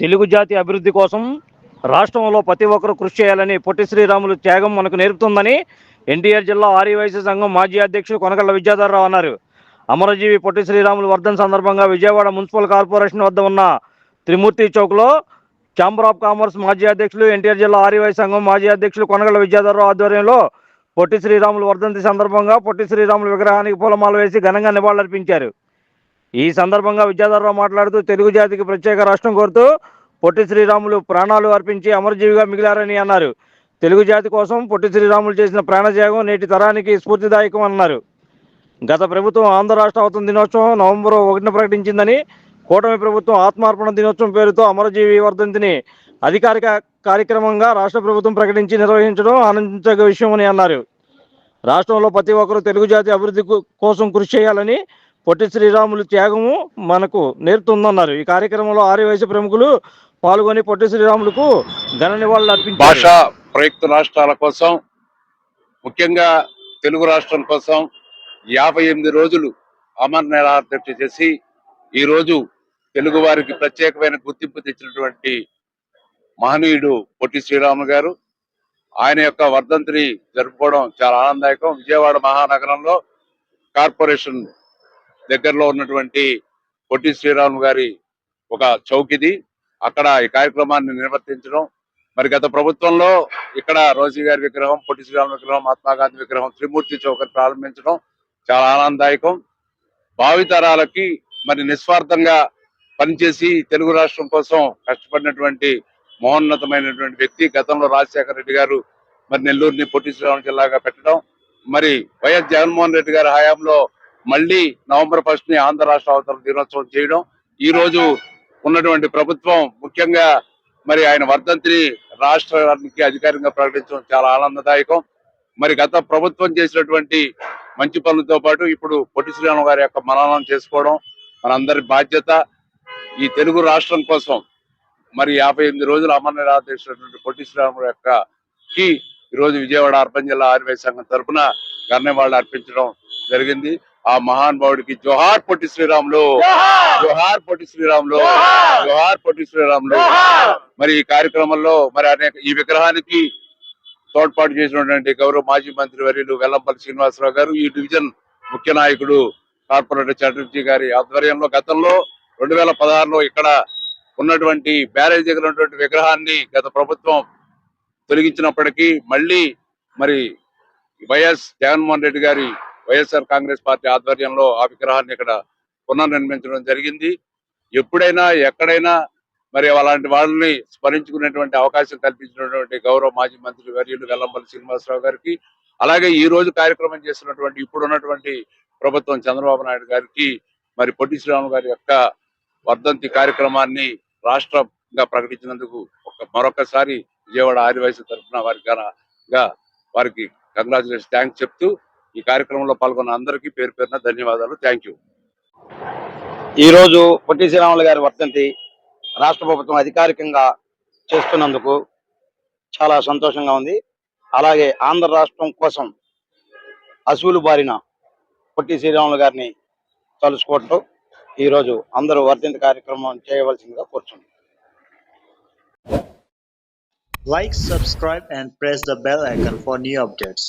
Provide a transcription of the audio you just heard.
తెలుగు జాతి అభివృద్ధి కోసం రాష్ట్రంలో ప్రతి ఒక్కరూ కృషి చేయాలని పొట్టి శ్రీరాములు త్యాగం మనకు నేర్పుతుందని ఎన్టీఆర్ జిల్లా ఆర్యవైశ్య సంఘం మాజీ అధ్యక్షుడు కొనకళ్ళ విద్యాధరరావు అన్నారు. అమరజీవి పొట్టి శ్రీరాములు వర్ధన్ సందర్భంగా విజయవాడ మున్సిపల్ కార్పొరేషన్ వద్ద ఉన్న త్రిమూర్తి చౌక్లో ఛాంబర్ ఆఫ్ కామర్స్ మాజీ అధ్యక్షులు ఎన్టీఆర్ జిల్లా ఆర్యవై సంఘం మాజీ అధ్యక్షులు కొనగళ్ళ విద్యాధరరావు ఆధ్వర్యంలో పొట్టి శ్రీరాములు వర్ధంతి సందర్భంగా పొట్టి శ్రీరాములు విగ్రహానికి పూలమాల వేసి ఘనంగా నివాళులర్పించారు. ఈ సందర్భంగా విద్యాధరరావు మాట్లాడుతూ తెలుగు జాతికి ప్రత్యేక రాష్ట్రం కోరుతూ పొట్టి శ్రీరాములు ప్రాణాలు అర్పించి అమరజీవిగా మిగిలారని అన్నారు. తెలుగు జాతి కోసం పొట్టి శ్రీరాములు చేసిన ప్రాణత్యాగం నేటి తరానికి స్ఫూర్తిదాయకం అన్నారు. గత ప్రభుత్వం ఆంధ్ర రాష్ట్ర అవతరణ దినోత్సవం నవంబర్ ఒకటిన ప్రకటించిందని కూటమి ప్రభుత్వం ఆత్మార్పణ దినోత్సవం పేరుతో అమరజీవి వర్ధంతిని అధికారిక కార్యక్రమంగా రాష్ట్ర ప్రభుత్వం ప్రకటించి నిర్వహించడం ఆనందించగ విషయమని అన్నారు. రాష్ట్రంలో ప్రతి ఒక్కరూ తెలుగు జాతి అభివృద్ధి కోసం కృషి చేయాలని పొట్టి శ్రీరాములు త్యాగము మనకు నేర్తుందన్నారు ఈ కార్యక్రమంలో ఆర్యవైశ్య ప్రముఖులు పాల్గొని పొట్టి శ్రీరాములకు ఘన నివాళులు అర్పించారు. భాషా ప్రయుక్త రాష్ట్రాల కోసం ముఖ్యంగా తెలుగు రాష్ట్రం కోసం యాభై ఎనిమిది రోజులు అమర్ నిరాధ్యక్ష చేసి ఈ రోజు తెలుగు వారికి ప్రత్యేకమైన గుర్తింపు తెచ్చినటువంటి మహనీయుడు పొట్టి శ్రీరాములు గారు. ఆయన యొక్క వర్ధంతిని జరుపుకోవడం చాలా ఆనందదాయకం. విజయవాడ మహానగరంలో కార్పొరేషన్ దగ్గరలో ఉన్నటువంటి పొట్టి శ్రీరాములు గారి ఒక చౌకిది. అక్కడ ఈ కార్యక్రమాన్ని నిర్వర్తించడం. మరి గత ప్రభుత్వంలో ఇక్కడ రోజీ గారి విగ్రహం పొట్టి శ్రీరామ విగ్రహం మహాత్మా గాంధీ విగ్రహం త్రిమూర్తి చౌకని ప్రారంభించడం చాలా ఆనందదాయకం. భావితరాలకి మరి నిస్వార్థంగా పనిచేసి తెలుగు రాష్ట్రం కోసం కష్టపడినటువంటి మహోన్నతమైనటువంటి వ్యక్తి గతంలో రాజశేఖర రెడ్డి గారు మరి నెల్లూరుని పొట్టి శ్రీరాములు జిల్లాగా పెట్టడం. మరి వైఎస్ జగన్మోహన్ రెడ్డి గారి హయాంలో మళ్ళీ నవంబర్ ఫస్ట్ని ఆంధ్ర రాష్ట్ర అవతరణ దినోత్సవం చేయడం. ఈ రోజు ఉన్నటువంటి ప్రభుత్వం ముఖ్యంగా మరి ఆయన వర్ధంతిని రాష్ట్రానికి అధికారికంగా ప్రకటించడం చాలా ఆనందదాయకం. మరి గత ప్రభుత్వం చేసినటువంటి మంచి పనులతో పాటు ఇప్పుడు పొట్టి శ్రీరామ గారి యొక్క మననం చేసుకోవడం మనందరి బాధ్యత. ఈ తెలుగు రాష్ట్రం కోసం మరి యాభై ఎనిమిది రోజులు అమర నిరాదేశినటువంటి పొట్టి శ్రీరాముడు యొక్క కి ఈ రోజు విజయవాడ అర్బన్ జిల్లా ఆర్వై సంఘం తరఫున గర్ణవాళ్ళు అర్పించడం జరిగింది. ఆ మహానుభావుడికి జోహార్ పొట్టి శ్రీరాములు. జోహార్! పొట్టి శ్రీరాములు. జోహార్! పొట్టి శ్రీరాములు. మరి ఈ కార్యక్రమంలో మరి అనేక ఈ విగ్రహానికి తోడ్పాటు చేసినటువంటి గౌరవ మాజీ మంత్రి వర్యులు వెల్లంపల్లి శ్రీనివాసరావు గారు ఈ డివిజన్ ముఖ్య నాయకుడు కార్పొరేటర్ చటర్జీ గారి ఆధ్వర్యంలో గతంలో రెండు వేల పదహారులో ఇక్కడ ఉన్నటువంటి బ్యారేజ్ దగ్గర ఉన్నటువంటి విగ్రహాన్ని గత ప్రభుత్వం తొలగించినప్పటికీ మళ్ళీ మరి వైఎస్ జగన్మోహన్ రెడ్డి గారి వైఎస్ఆర్ కాంగ్రెస్ పార్టీ ఆధ్వర్యంలో ఆ విగ్రహాన్ని ఇక్కడ పునర్నిర్మించడం జరిగింది. ఎప్పుడైనా ఎక్కడైనా మరి అలాంటి వాళ్ళని స్మరించుకునేటువంటి అవకాశం కల్పించినటువంటి గౌరవ మాజీ మంత్రి వర్యులు వెల్లంపల్లి శ్రీనివాసరావు గారికి అలాగే ఈ రోజు కార్యక్రమం చేసినటువంటి ఇప్పుడు ఉన్నటువంటి ప్రభుత్వం చంద్రబాబు నాయుడు గారికి మరి పొట్టి శ్రీరాములు గారి యొక్క వర్ధంతి కార్యక్రమాన్ని రాష్ట్రంగా ప్రకటించినందుకు ఒక మరొకసారి విజయవాడ ఆదివాసీ తరఫున వారికి వారికి కంగ్రాచులేషన్ థ్యాంక్స్ చెప్తూ ఈ కార్యక్రమంలో పాల్గొన్న అందరికీ పేరు పేరున ధన్యవాదాలు. థ్యాంక్ యూ ఈ రోజు పొట్టి శ్రీరాములు గారి వర్ధంతి రాష్ట్ర ప్రభుత్వం అధికారికంగా చేస్తున్నందుకు చాలా సంతోషంగా ఉంది. అలాగే ఆంధ్ర రాష్ట్రం కోసం అసూలు బారిన పొట్టి శ్రీరాములు గారిని తలుచుకోవటం ఈ రోజు అందరూ వర్ధంతి కార్యక్రమం చేయవలసిందిగా కోరుచున్నాం. Like, subscribe, and press the bell icon for new updates.